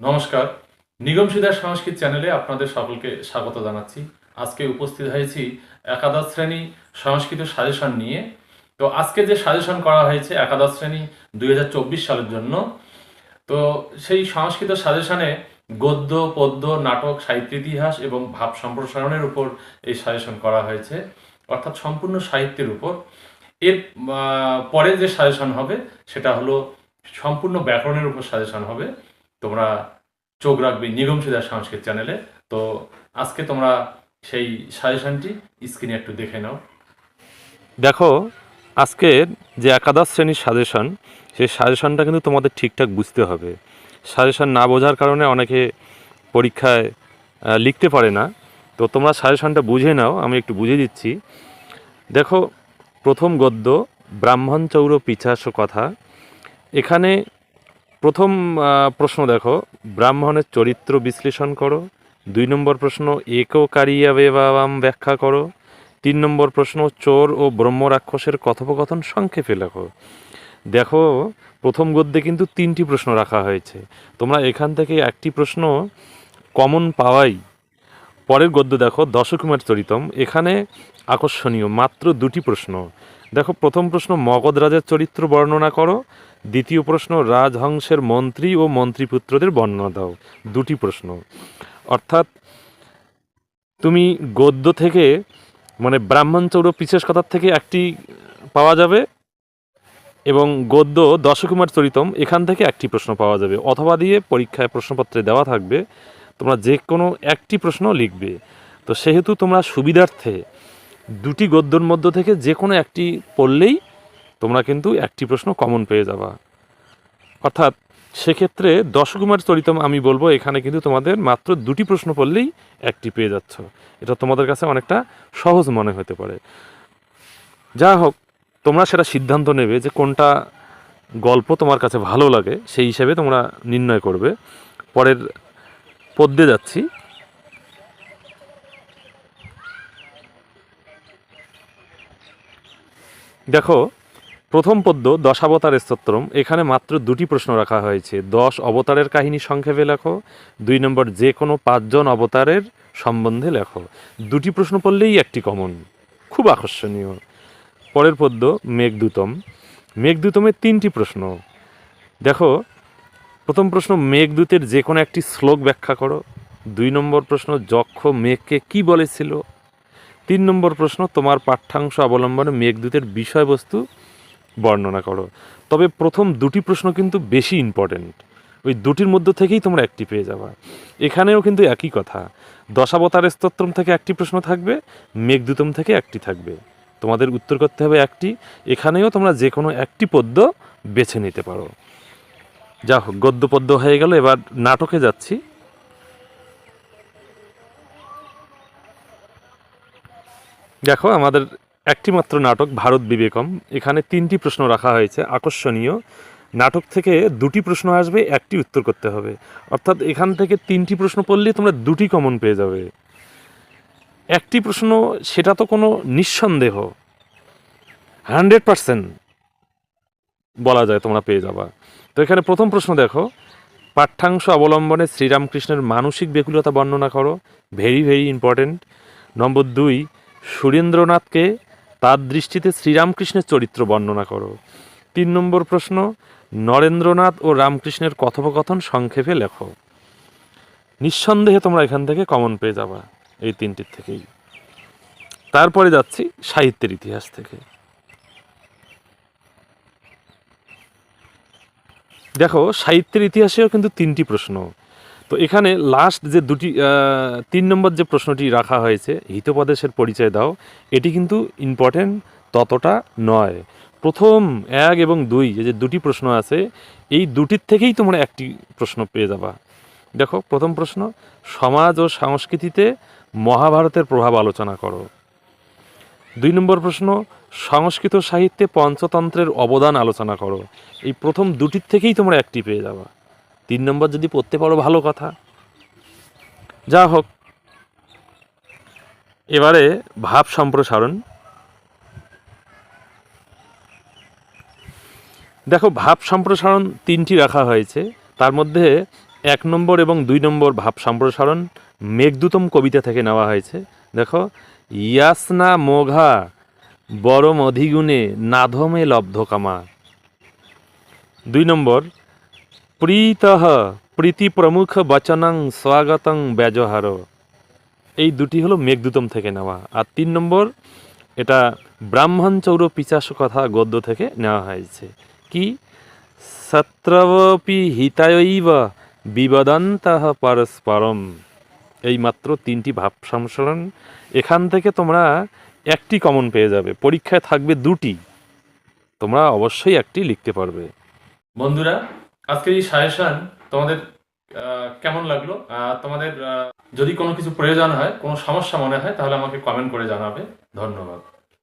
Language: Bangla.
নমস্কার। নিগম সিদার সংস্কৃত চ্যানেলে আপনাদের সকলকে স্বাগত জানাচ্ছি। আজকে উপস্থিত হয়েছি একাদশ শ্রেণি সংস্কৃত সাজেশন নিয়ে। তো আজকে যে সাজেশন করা হয়েছে একাদশ শ্রেণি দুই হাজার চব্বিশ সালের জন্য, তো সেই সংস্কৃত সাজেশনে গদ্য, পদ্য, নাটক, সাহিত্য ইতিহাস এবং ভাব সম্প্রসারণের উপর এই সাজেশন করা হয়েছে, অর্থাৎ সম্পূর্ণ সাহিত্যের উপর। এর পরে যে সাজেশন হবে সেটা হলো সম্পূর্ণ ব্যাকরণের উপর সাজেশন হবে। তোমরা চোখ রাখবে নিগম সিদার সংস্কৃত চ্যানেলে। তো আজকে তোমরা সেই সাজেশনটি স্ক্রিনে একটু দেখে নাও। দেখো আজকের যে একাদশ শ্রেণির সাজেশন, সেই সাজেশনটা কিন্তু তোমাদের ঠিকঠাক বুঝতে হবে। সাজেশন না বোঝার কারণে অনেকে পরীক্ষায় লিখতে পারে না। তো তোমরা সাজেশনটা বুঝে নাও, আমি একটু বুঝে দিচ্ছি। দেখো, প্রথম গদ্য, ব্রাহ্মণ চৌর পিছাস কথা। এখানে প্রথম প্রশ্ন দেখো। ব্রাহ্মণের চরিত্র বিশ্লেষণ করো। দুই নম্বর প্রশ্ন এককারিয়া বেবাম ব্যাখ্যা করো। তিন নম্বর প্রশ্ন, চোর ও ব্রহ্ম রাক্ষসের কথোপকথন সংক্ষেপে লেখো। দেখো, প্রথম গদ্যে কিন্তু তিনটি প্রশ্ন রাখা হয়েছে। তোমরা এখান থেকে একটি প্রশ্ন কমন পাওয়াই। পরের গদ্য দেখো, দশকুমার চরিতম। এখানে আকর্ষণীয়, মাত্র দুটি প্রশ্ন। দেখো, প্রথম প্রশ্ন, মগধ রাজার চরিত্র বর্ণনা করো। দ্বিতীয় প্রশ্ন, রাজহংসের মন্ত্রী ও মন্ত্রীপুত্রদের বর্ণনা দাও। দুটি প্রশ্ন। অর্থাৎ, তুমি গদ্য থেকে মানে ব্রাহ্মণ চৌর বিশেষ কথার থেকে একটি পাওয়া যাবে এবং গদ্য দশকুমার চরিতম এখান থেকে একটি প্রশ্ন পাওয়া যাবে। অথবা দিয়ে পরীক্ষায় প্রশ্নপত্রে দেওয়া থাকবে, তোমরা যে কোনো একটি প্রশ্ন লিখবে। তো সেহেতু তোমরা সুবিধার্থে দুটি গদ্যর মধ্য থেকে যে কোনো একটি পড়লেই তোমরা কিন্তু একটি প্রশ্ন কমন পেয়ে যাবা। অর্থাৎ সেক্ষেত্রে দশকুমার চরিতম আমি বলব, এখানে কিন্তু তোমাদের মাত্র দুটি প্রশ্ন পড়লেই একটি পেয়ে যাচ্ছ। এটা তোমাদের কাছে অনেকটা সহজ মনে হতে পারে। যা হোক, তোমরা সেটা সিদ্ধান্ত নেবে যে কোনটা গল্প তোমার কাছে ভালো লাগে, সেই হিসেবে তোমরা নির্ণয় করবে। পরের পদ্যে যাচ্ছি। দেখো প্রথম পদ্য দশাবতার স্তোত্রম। এখানে মাত্র দুটি প্রশ্ন রাখা হয়েছে। দশ অবতারের কাহিনী সংক্ষেপে লেখো। দুই নম্বর, যে কোনো পাঁচজন অবতারের সম্বন্ধে লেখো। দুটি প্রশ্ন পড়লেই একটি কমন। খুব আকর্ষণীয়। পরের পদ্য, মেঘদূতম। মেঘদূতমের তিনটি প্রশ্ন। দেখো, প্রথম প্রশ্ন, মেঘদূতের যে কোনো একটি শ্লোক ব্যাখ্যা করো। দুই নম্বর প্রশ্ন, যক্ষ মেঘকে কি বলেছিল? তিন নম্বর প্রশ্ন, তোমার পাঠ্যাংশ অবলম্বনে মেঘদূতের বিষয়বস্তু বর্ণনা করো। তবে প্রথম দুটি প্রশ্ন কিন্তু বেশি ইম্পর্টেন্ট ওই দুটির মধ্য থেকেই তোমরা একটি পেয়ে যাবা। এখানেও কিন্তু একই কথা। দশাবতার স্তোত্রম থেকে একটি প্রশ্ন থাকবে, মেঘদূতম থেকে একটি থাকবে। তোমাদের উত্তর করতে হবে একটি। এখানেও তোমরা যে কোনো একটি পদ্য বেছে নিতে পারো। যা হোক গদ্য পদ্য হয়ে গেল, এবার নাটকে যাচ্ছি। দেখো, আমাদের একটি মাত্র নাটক ভারত বিবেকম। এখানে তিনটি প্রশ্ন রাখা হয়েছে, আকর্ষণীয়। নাটক থেকে দুটি প্রশ্ন আসবে, একটি উত্তর করতে হবে। অর্থাৎ এখান থেকে তিনটি প্রশ্ন পড়লে তোমরা দুটি কমন পেয়ে যাবে। একটি প্রশ্ন, সেটা তো কোনো নিঃসন্দেহ। হান্ড্রেড পারসেন্ট বলা যায় তোমরা পেয়ে যাবা। তো এখানে প্রথম প্রশ্ন দেখো, পাঠ্যাংশ অবলম্বনে শ্রীরামকৃষ্ণের মানসিক ব্যাকুলতা বর্ণনা করো। ভেরি ভেরি ইম্পর্টেন্ট নম্বর দুই, সুরেন্দ্রনাথকে তার দৃষ্টিতে শ্রীরামকৃষ্ণের চরিত্র বর্ণনা করো। তিন নম্বর প্রশ্ন, নরেন্দ্রনাথ ও রামকৃষ্ণের কথোপকথন সংক্ষেপে লেখো। নিঃসন্দেহে তোমরা এখান থেকে কমন পেয়ে যাবা, এই তিনটির থেকেই। তারপরে যাচ্ছি সাহিত্যের ইতিহাস থেকে। দেখো, সাহিত্যের ইতিহাসেও কিন্তু তিনটি প্রশ্ন। তো এখানে লাস্ট যে দুটি তিন নম্বর যে প্রশ্নটি রাখা হয়েছে, হিতোপদেশের পরিচয় দাও, এটি কিন্তু ইম্পর্টেন্ট ততটা নয়। প্রথম এক এবং দুই যে দুটি প্রশ্ন আছে, এই দুটির থেকেই তোমরা একটি প্রশ্ন পেয়ে যাবা। দেখো, প্রথম প্রশ্ন, সমাজ ও সংস্কৃতিতে মহাভারতের প্রভাব আলোচনা করো। দুই নম্বর প্রশ্ন, সংস্কৃত সাহিত্যে পঞ্চতন্ত্রের অবদান আলোচনা করো। এই প্রথম দুটির থেকেই তোমরা একটি পেয়ে যাবা। তিন নম্বর যদি পড়তে পারো, ভালো কথা। যা হোক। এবারে ভাব সম্প্রসারণ। দেখো, ভাব সম্প্রসারণ তিনটি রাখা হয়েছে। তার মধ্যে এক নম্বর এবং দুই নম্বর ভাব সম্প্রসারণ মেঘদূতম কবিতা থেকে নেওয়া হয়েছে। দেখো, ইয়াসনা মোঘা বরম অধিগুণে নাধমে লব্ধ কামা দুই নম্বর প্রীতঃ প্রীতি প্রমুখ বচনং স্বাগতং ব্যজহার এই দুটি হলো মেঘদূতম থেকে নেওয়া। আর তিন নম্বর, এটা ব্রাহ্মণ চৌর পিচাস কথা গদ্য থেকে নেওয়া হয়েছে। কি? সত্রবপি হিতায়ৈব বিবদন্তঃ পরস্পরম। এই মাত্র তিনটি ভাব সংসরণ এখান থেকে তোমরা একটি কমন পেয়ে যাবে। পরীক্ষায় থাকবে দুটি। তোমরা অবশ্যই একটি লিখতে পারবে। বন্ধুরা আজকের এই সাজেশন তোমাদের কেমন লাগল? তোমাদের যদি কোনো কিছু প্রয়োজন হয়, কোনো সমস্যা মনে হয়, তাহলে আমাকে কমেন্ট করে জানাবে। ধন্যবাদ।